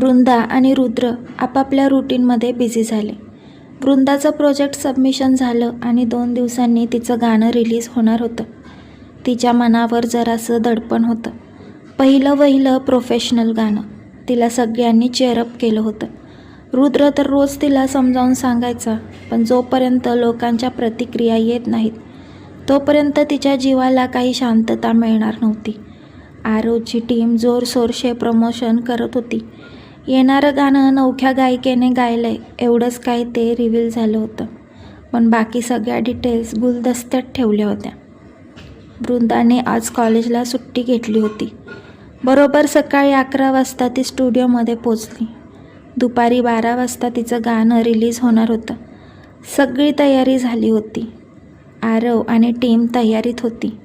वृंदा आणि रुद्र आपापल्या रुटीनमध्ये बिझी झाले. वृंदाचं प्रोजेक्ट सबमिशन झालं आणि दोन दिवसांनी तिचं गाणं रिलीज होणार होतं. तिच्या मनावर जरासं दडपण होतं. पहिलं वहिलं प्रोफेशनल गाणं. तिला सगळ्यांनी चेअरअप केलं होतं. रुद्र तर रोज तिला समजावून सांगायचा पण जोपर्यंत लोकांच्या प्रतिक्रिया येत नाहीत तोपर्यंत तिच्या जीवाला काही शांतता मिळणार नव्हती. आरोची टीम जोरशोरशे प्रमोशन करत होती. येणारं गाणं नवख्या गायिकेने गायलं आहे एवढंच काय ते रिव्हील झालं होतं. पण बाकी सगळ्या डिटेल्स गुलदस्त्यात ठेवल्या होत्या. वृंदाने आज कॉलेजला सुट्टी घेतली होती. बरोबर सकाळी अकरा वाजता ती स्टुडिओमध्ये पोचली दुपारी बारा वाजता तिचं गाणं रिलीज होणार होतं. सगळी तयारी झाली होती. आरव आणि टीम तयारीत होती.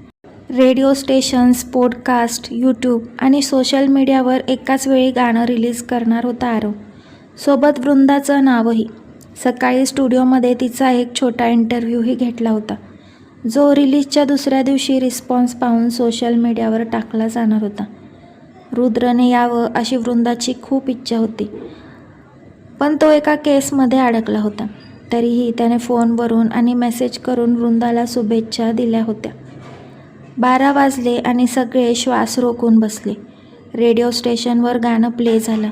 रेडिओ स्टेशन्स पॉडकास्ट यूट्यूब आणि सोशल मीडियावर एकाच वेळी गाणं रिलीज करणार होता आरव सोबत वृंदाचं नावही. सकाळी स्टुडिओमध्ये तिचा एक छोटा इंटरव्ह्यूही घेतला होता. जो रिलीजच्या दुसऱ्या दिवशी रिस्पॉन्स पाहून सोशल मीडियावर टाकला जाणार होता. रुद्रने यावं अशी वृंदाची खूप इच्छा होती. पण तो एका केसमध्ये अडकला होता. तरीही त्याने फोनवरून आणि मेसेज करून वृंदाला शुभेच्छा दिल्या होत्या. बारा वाजले आणि सगळे श्वास रोखून बसले. रेडिओ स्टेशनवर गाणं प्ले झालं.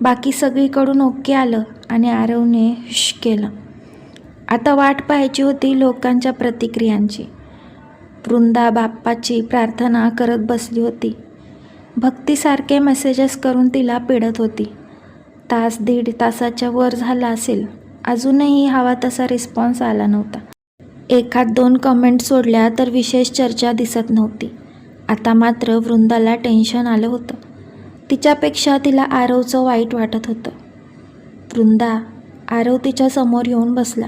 बाकी सगळीकडून ओके आलं आणि आरवने हुश केलं. आता वाट पाहायची होती लोकांच्या प्रतिक्रियांची. वृंदा बाप्पाची प्रार्थना करत बसली होती. भक्तीसारखे मेसेजेस करून तिला पिडत होती. तास दीड तासाच्या वर झाला असेल. अजूनही हवा तसा रिस्पॉन्स आला नव्हता. एखाद दोन कमेंट सोडल्या तर विशेष चर्चा दिसत नव्हती. आता मात्र वृंदाला टेन्शन आलं होतं. तिच्यापेक्षा तिला आरवचं वाईट वाटत होतं. वृंदा आरव तिच्या समोर येऊन बसला.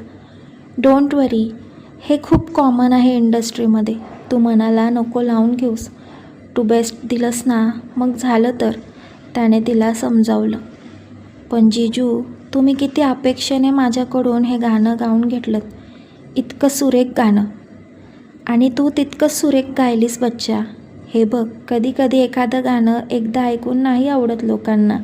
डोंट वरी हे खूप कॉमन आहे इंडस्ट्रीमध्ये तू मनाला नको लावून घेऊस. टू बेस्ट दिलंस ना मग झालं तर त्याने तिला समजावलं. पण जिजू तुम्ही किती अपेक्षेने माझ्याकडून हे गाणं गाऊन घेतलं इतकं सुरेख गाणं. आणि तू तितकंच सुरेख गायलीस बच्चा. हे बघ कधी कधी एखादं गाणं एकदा ऐकून नाही आवडत लोकांना.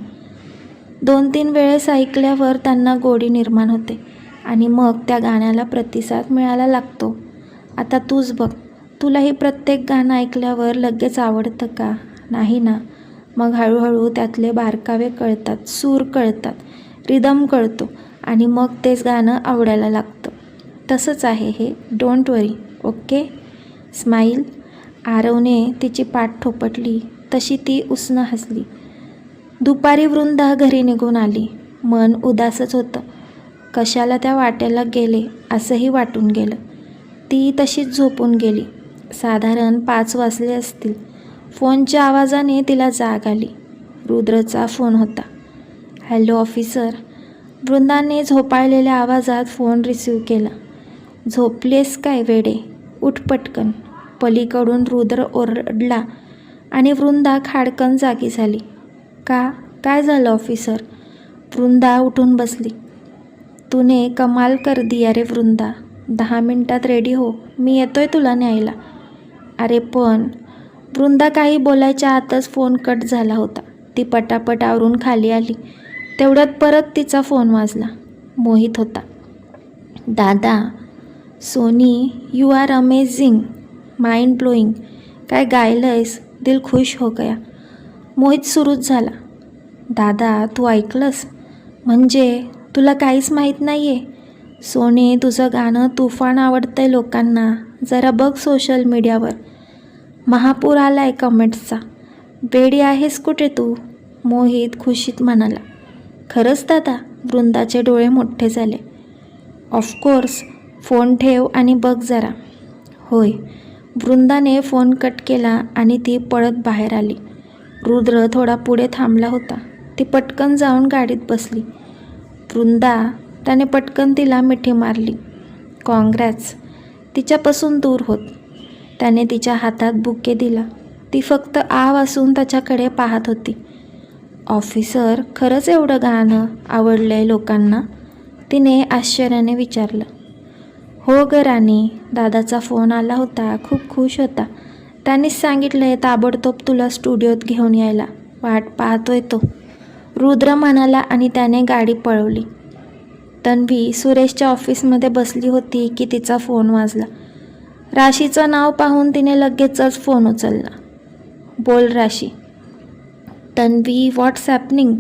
दोन तीन वेळेस ऐकल्यावर त्यांना गोडी निर्माण होते आणि मग त्या गाण्याला प्रतिसाद मिळायला लागतो. आता तूच बघ तुलाही प्रत्येक गाणं ऐकल्यावर लगेच आवडतं का? नाही ना. मग हळूहळू त्यातले बारकावे कळतात सूर कळतात रिदम कळतो आणि मग तेच गाणं आवडायला लागतं. तसंच आहे हे. डोंट वरी ओके स्माईल आरवने तिची पाठ ठोपटली. तशी ती उसनं हसली. दुपारी वृंदा घरी निघून आली. मन उदासच होतं. कशाला त्या वाट्याला गेले असंही वाटून गेलं. ती तशीच झोपून गेली. साधारण पाच वाजले असतील. फोनच्या आवाजाने तिला जाग आली. रुद्रचा फोन होता. Hello officer. वृंदाने झोपाळलेल्या आवाजात फोन रिसीव केला. झोपलेस काय वेडे? उठ पटकन. पलीकडून रुद्र ओरडला आणि वृंदा खाडकन जागी झाली. का? काय झालं ऑफिसर? वृंदा उठून बसली. तूने कमाल कर दिया रे वृंदा. दहा मिनटात रेडी हो. मी येतोय तुला न्यायला. अरे पण. वृंदा काही बोलायच्या आतच फोन कट झाला होता. ती पटापट आवरून खाली आली. तेवढ्यात परत तिचा फोन वाजला. मोहित होता. दादा Soni you are amazing mind blowing काय गायलं आहेस दिल खुश हो गया. मोहित सुरूच झाला. दादा तू ऐकलंस? म्हणजे तुला काहीच माहीत नाही आहे सोने तुझं गाणं तुफान आवडतं आहे लोकांना. जरा बघ सोशल मीडियावर महापूर आला आहे कमेंट्सचा बेडी आहेस कुठे तू? मोहित खुशीत म्हणाला. खरंच दादा वृंदाचे डोळे मोठे झाले. ऑफकोर्स फोन ठेव आणि बघ जरा. होय. वृंदाने फोन कट केला आणि ती पळत बाहेर आली. रुद्र थोडा पुढे थांबला होता. ती पटकन जाऊन गाडीत बसली. वृंदा त्याने पटकन तिला मिठी मारली. कॉंग्रॅट्स. तिच्यापासून दूर होत. त्याने तिच्या हातात बुके दिला. ती फक्त आ वासून त्याच्याकडे पाहत होती. ऑफिसर खरंच एवढं गाणं आवडलं आहे लोकांना? तिने आश्चर्याने विचारलं. हो ग राणी दादाचा फोन आला होता खूप खुश होता. त्यानेच सांगितलं आहे ताबडतोब तुला स्टुडिओत घेऊन यायला. वाट पाहतोय तो. रुद्र म्हणाला आणि त्याने गाडी पळवली. तन्वी सुरेशच्या ऑफिसमध्ये बसली होती की तिचा फोन वाजला. राशीचं नाव पाहून तिने लगेचच फोन उचलला. बोल राशी. तन्वी व्हॉट्स ॲपनिंग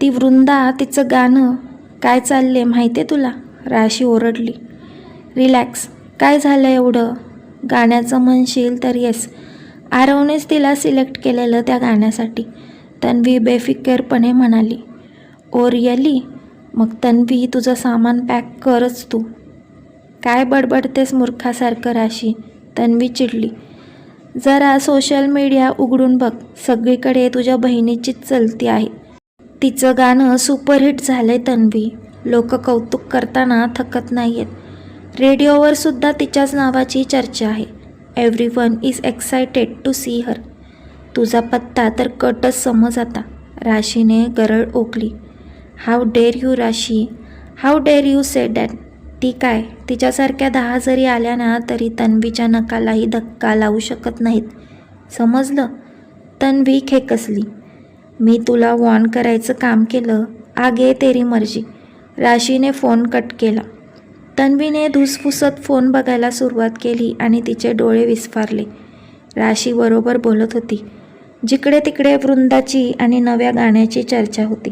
ती वृंदा तिचं गाणं काय चालले माहिती आहे तुला? राशी ओरडली. रिलॅक्स. काय झालं एवढं? गाण्याचं म्हणशील तर येस आरवनेच तिला सिलेक्ट केलेलं त्या गाण्यासाठी. तन्वी बेफिकरपणे म्हणाली ओ रिअली मग तन्वी तुझं सामान पॅक करच तू. काय बडबडतेस मूर्खासारखं राशी? तन्वी चिडली. जरा सोशल मीडिया उघडून बघ. सगळीकडे तुझ्या बहिणीचीच चलती आहे. तिचं गाणं सुपरहिट झालं आहे तन्वी. लोक कौतुक करताना थकत नाही आहेत रेडिओवर सुद्धा तिच्याच नावाची चर्चा आहे. Everyone is excited to see her तुझा पत्ता तर कटच समज आता. राशीने गरळ ओकली. How dare you Rashi? How dare you say that ती काय? तिच्यासारख्या दहा जरी आल्या ना तरी तन्वीच्या नकालाही धक्का लावू शकत नाहीत. समजलं? तन्वी खेकसली. मी तुला वॉर्न करायचं काम केलं. आगे तेरी मर्जी. राशीने फोन कट केला. तन्वीने धुसफुसत फोन बघायला सुरुवात केली आणि तिचे डोळे विस्फारले. राशी बरोबर बोलत होती. जिकडे तिकडे वृंदाची आणि नव्या गाण्याची चर्चा होती.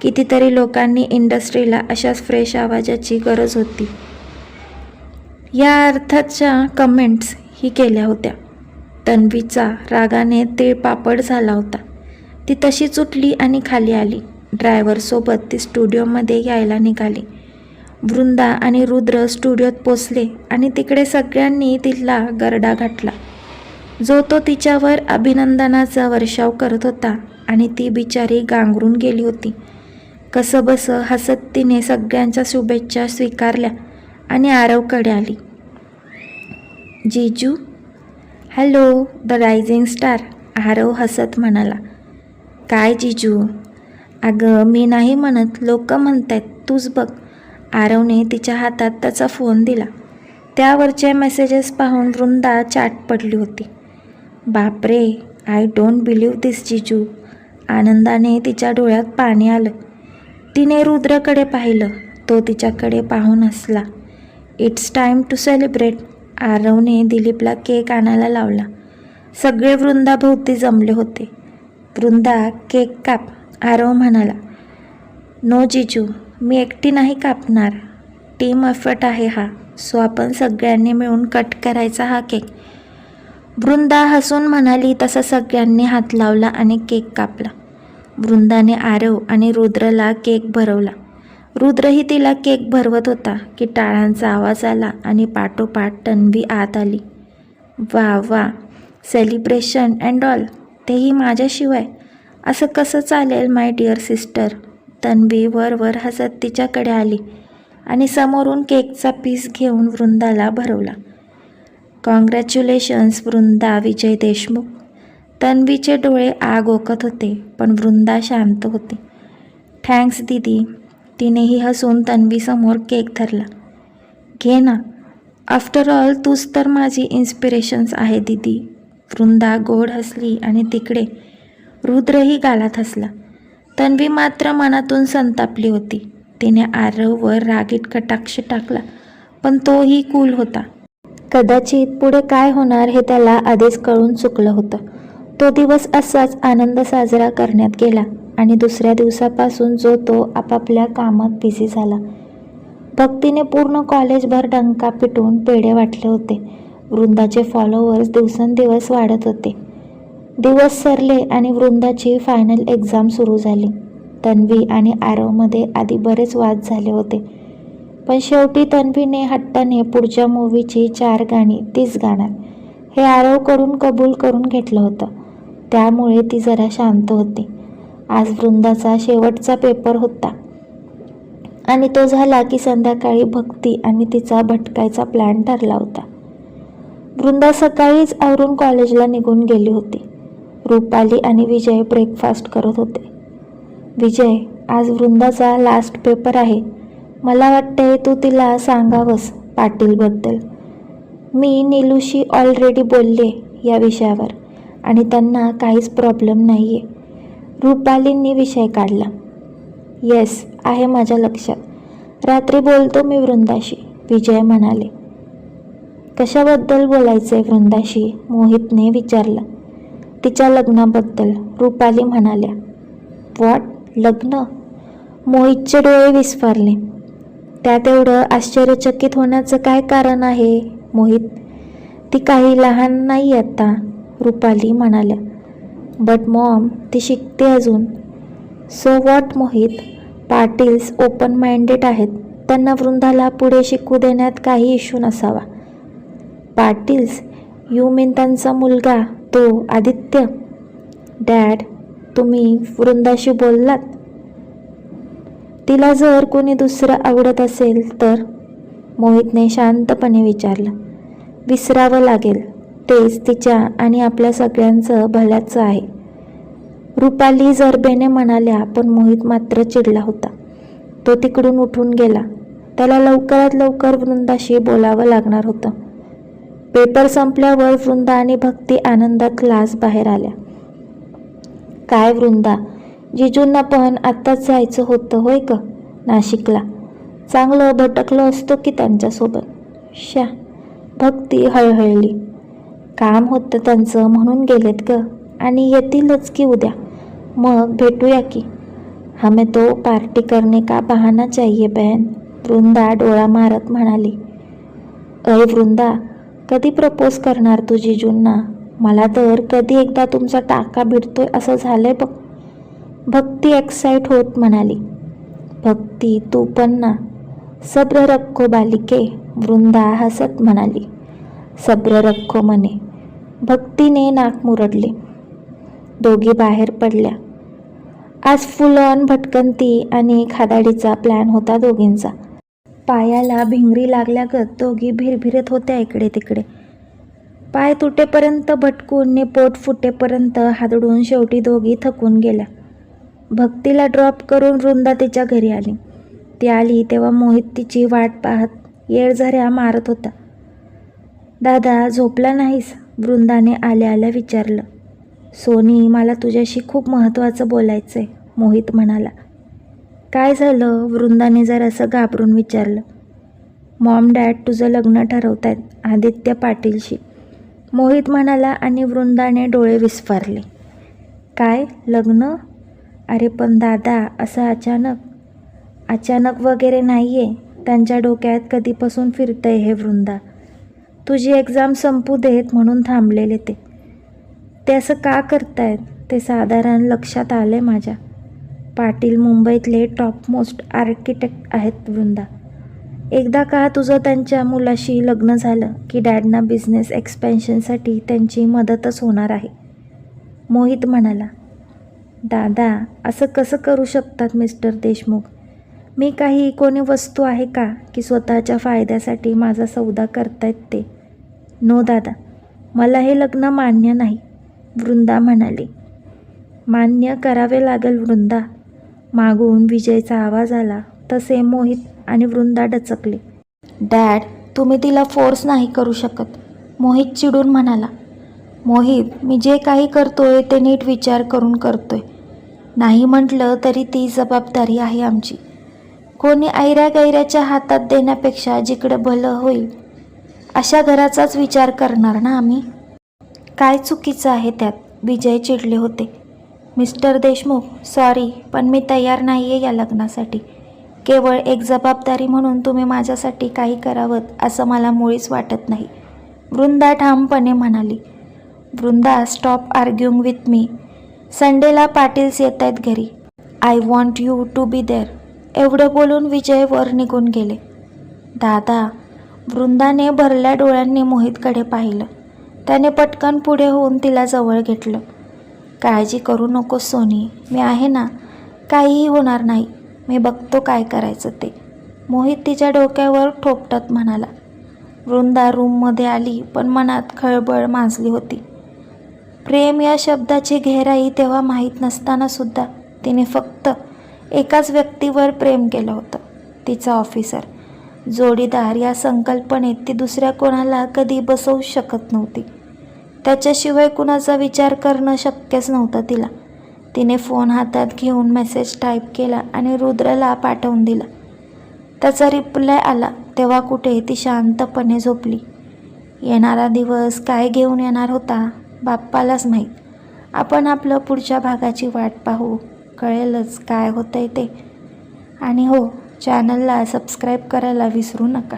कितीतरी लोकांनी इंडस्ट्रीला अशाच फ्रेश आवाजाची गरज होती. या अर्थाच्या कमेंट्स ही केल्या होत्या. तन्वीचा रागाने तिळपापड झाला होता. ती तशी चुटली आणि खाली आली. ड्रायव्हरसोबत ती स्टुडिओमध्ये यायला निघाली. वृंदा आणि रुद्र स्टुडिओत पोचले आणि तिकडे सगळ्यांनी तिला गरडा घातला. जो तो तिच्यावर अभिनंदनाचा वर्षाव करत होता आणि ती बिचारी गांगरून गेली होती. कसं बसं हसत तिने सगळ्यांच्या शुभेच्छा स्वीकारल्या आणि आरवकडे आली. जीजू hello the rising star Aarav हसत म्हणाला. काय जिजू? अगं मी नाही म्हणत लोक आहेत तूच बघ. आरवने तिच्या हातात त्याचा फोन दिला. त्यावरचे मेसेजेस पाहून वृंदा चाट पडली होती. बापरे आय डोंट बिलीव्ह दिस जिजू. आनंदाने तिच्या डोळ्यात पाणी आलं. तिने रुद्रकडे पाहिलं. तो तिच्याकडे पाहून हसला. इट्स टाईम टू सेलिब्रेट आरवने दिलीपला केक आणायला लावला. सगळे वृंदाभोवती जमले होते. वृंदा केक काप. आरव म्हणाला. नो जिजू. मी एकटी नाही कापणार. टीम एफर्ट आहे हा. सो आपण सगळ्यांनी मिळून कट करायचा हा केक. वृंदा हसून म्हणाली तसं सगळ्यांनी हात लावला आणि केक कापला. वृंदाने आरव आणि रुद्रला केक भरवला. रुद्रही तिला केक भरवत होता की टाळांचा आवाज आला आणि पाठोपाठ तन्वी आत आली. वा वा सेलिब्रेशन अँड ऑल तेही माझ्याशिवाय. असं कसं चालेल माय डिअर सिस्टर तन्वी वर वर हसत तिच्याकडे आली आणि समोरून केकचा पीस घेऊन वृंदाला भरवला. कॉंग्रॅच्युलेशन्स वृंदा विजय देशमुख. तन्वीचे डोळे आग ओकत होते पण वृंदा शांत होती. थँक्स दीदी. तिनेही हसून तन्वीसमोर केक धरला. घे ना. आफ्टर ऑल तूच तर माझी इन्स्पिरेशन्स आहे दीदी. वृंदा गोड हसली आणि तिकडे रुद्रही गालात हसला. तन्वी मात्र मनातून संतापली होती. तिने आरववर रागीट कटाक्ष टाकला पण तोही कूल होता. कदाचित पुढे काय होणार हे त्याला आधीच कळून चुकलं होतं. तो दिवस असाच आनंद साजरा करण्यात गेला आणि दुसऱ्या दिवसापासून जो तो आपापल्या कामात बिझी झाला. भक्तीने पूर्ण कॉलेजभर डंका पिटून पेढे वाटले होते. वृंदाचे फॉलोअर्स दिवसेंदिवस वाढत होते. दिवस सरले आणि वृंदाची फायनल एक्झाम सुरू झाली. तन्वी आणि आरवमध्ये आधी बरेच वाद झाले होते. पण शेवटी तन्वीने हट्टाने पुढच्या मूवीची चार गाणी तीच गाणार. हे आरवकडून कबूल करून घेतलं होतं. त्यामुळे ती जरा शांत होती. आज वृंदाचा शेवटचा पेपर होता. आणि तो झाला की संध्याकाळी भक्ती आणि तिचा भटकायचा प्लॅन ठरला होता. वृंदा सकाळीच आवरून कॉलेजला निघून गेली होती. रुपाली आणि विजय ब्रेकफास्ट करत होते. विजय आज वृंदाचा लास्ट पेपर आहे. मला वाटते तू तिला सांगावंस पाटीलबद्दल. मी नीलूशी ऑलरेडी बोलले या विषयावर आणि त्यांना काहीच प्रॉब्लेम नाही आहे रुपालींनी विषय काढला. येस आहे माझ्या लक्षात. रात्री बोलतो मी वृंदाशी विजय म्हणाले. कशाबद्दल बोलायचंय वृंदाशी? मोहितने विचारलं. तिच्या लग्नाबद्दल रुपाली म्हणाल्या वॉट? लग्न? मोहितचे डोळे विस्फारले. त्या तेवढं आश्चर्यचकित होण्याचं काय कारण आहे मोहित? ती काही लहान नाही आता रुपाली म्हणाल्या. बट मॉम ती शिकते अजून. So what Mohit? Patils open minded आहेत. त्यांना वृंदाला पुढे शिकू देण्यात काही इश्यू नसावा. पाटील्स? यू मीन त्यांचा मुलगा? तो आदित्य डॅड तुम्ही वृंदाशी बोललात? तिला जर कोणी दुसरं आवडत असेल तर? मोहितने शांतपणे विचारलं. विसरावं लागेल. तेच तिच्या आणि आपल्या सगळ्यांचं भल्याचं आहे. रुपाली जरबेने म्हणाल्या पण मोहित मात्र चिडला होता. तो तिकडून उठून गेला. त्याला लवकरात लवकर वृंदाशी बोलावं लागणार होतं. पेपर संपल्यावर वृंदा आणि भक्ती आनंदात क्लास बाहेर आल्या. काय वृंदा जिजूंना पण आत्ताच जायचं होतं होय का नाशिकला. चांगलं भटकलं असतो की त्यांच्यासोबत? शा भक्ती हळहळली. काम होतं त्यांचं म्हणून गेलेत ग. आणि येतीलच की उद्या. मग भेटूया की. हमें तो पार्टी करने का बहाना चाहिए बहन वृंदा डोळा मारत म्हणाली. अय वृंदा कधी प्रपोज करणार तू जिजूंना मला तर कधी एकदा तुमचा टाका भिडतोय असं झालंय बघ. भक्ती एक्साइट होत म्हणाली. भक्ती तू पण ना. सब्र रखो बालिके वृंदा हसत म्हणाली. सब्र रखो म्हणे. भक्तीने नाक मुरडले. दोघी बाहेर पडल्या. आज फुल ऑन भटकंती आणि खादाडीचा प्लॅन होता दोघींचा. पायाला भिंगरी लागल्यागत दोघी भिरभिरत होत्या इकडे तिकडे पाय तुटेपर्यंत भटकून ने पोट फुटेपर्यंत हादडून शेवटी दोघी थकून गेल्या. भक्तीला ड्रॉप करून वृंदा तिच्या घरी आली. ती आली तेव्हा मोहित तिची वाट पाहत येळझऱ्या मारत होता. दादा झोपला नाहीस? वृंदाने आल्या आल्या विचारलं. सोनी मला तुझ्याशी खूप महत्त्वाचं बोलायचं आहे मोहित म्हणाला. काय झालं? वृंदाने जरासं घाबरून विचारलं. मॉम डॅड तुझं लग्न ठरवत आहेत आदित्य पाटीलशी. मोहित म्हणाला आणि वृंदाने डोळे विस्फारले. काय? लग्न? अरे पण दादा असं अचानक? अचानक वगैरे नाही आहे त्यांच्या डोक्यात कधीपासून फिरतंय हे वृंदा. तुझी एक्झाम संपू देत म्हणून थांबलेले ते. ते असं का करतायत? ते साधारण लक्षात आले माझ्या. पाटील मुंबईतले टॉपमोस्ट आर्किटेक्ट आहेत वृंदा. एकदा का तुझं त्यांच्या मुलाशी लग्न झालं की डॅडना बिझनेस एक्सपेन्शनसाठी त्यांची मदतच होणार आहे? मोहित म्हणाला दादा असं कसं करू शकतात मिस्टर देशमुख? मी काही कोणी वस्तू आहे का की स्वतःच्या फायद्यासाठी माझा सौदा करतायत ते? नो दादा मला हे लग्न मान्य नाही वृंदा म्हणाली. मान्य करावे लागेल वृंदा. मागून विजयचा आवाज आला. तसे मोहित आणि वृंदा डचकले. डॅड तुम्ही तिला फोर्स नाही करू शकत मोहित चिडून म्हणाला. मोहित मी जे काही करतोय ते नीट विचार करून करतोय. नाही म्हटलं तरी ती जबाबदारी आहे आमची. कोणी ऐऱ्या गैऱ्याच्या हातात देण्यापेक्षा जिकडे भलं होईल अशा घराचाच विचार करणार ना आम्ही? काय चुकीचं आहे त्यात विजय चिडले होते. मिस्टर देशमुख सॉरी पण मी तयार नाही आहे या लग्नासाठी. केवळ एक जबाबदारी म्हणून तुम्ही माझ्यासाठी काही करावं असं मला मुळीच वाटत नाही. वृंदा ठामपणे म्हणाली. Vrinda stop arguing with me संडेला पाटील्स येत आहेत घरी. I want you to be there एवढं बोलून विजय वर निघून गेले. दादा वृंदाने भरल्या डोळ्यांनी मोहितकडे पाहिलं. त्याने पटकन पुढे होऊन तिला जवळ घेतलं. काळजी करू नको सोनी. मी आहे ना? काहीही होणार नाही. मी बघतो काय करायचं ते. मोहित तिच्या डोक्यावर ठोपटत म्हणाला. वृंदा रूममध्ये आली पण मनात खळबळ माजली होती. प्रेम या शब्दाची गहराई तेव्हा माहीत नसतानासुद्धा तिने फक्त एकाच व्यक्तीवर प्रेम केलं होतं तिचा ऑफिसर जोडीदार या संकल्पनेत ती दुसऱ्या कोणाला कधी बसवू शकत नव्हती. त्याच्याशिवाय कुणाचा विचार करणं शक्यच नव्हतं तिला. तिने फोन हातात घेऊन मेसेज टाईप केला आणि रुद्रला पाठवून दिला. त्याचा रिप्लाय आला तेव्हा कुठे ती शांतपणे झोपली. येणारा दिवस काय घेऊन येणार होता बाप्पालाच माहीत. आपण आपलं पुढच्या भागाची वाट पाहू. कळेलच काय होतंय ते. आणि हो चॅनलला सबस्क्राईब करायला विसरू नका.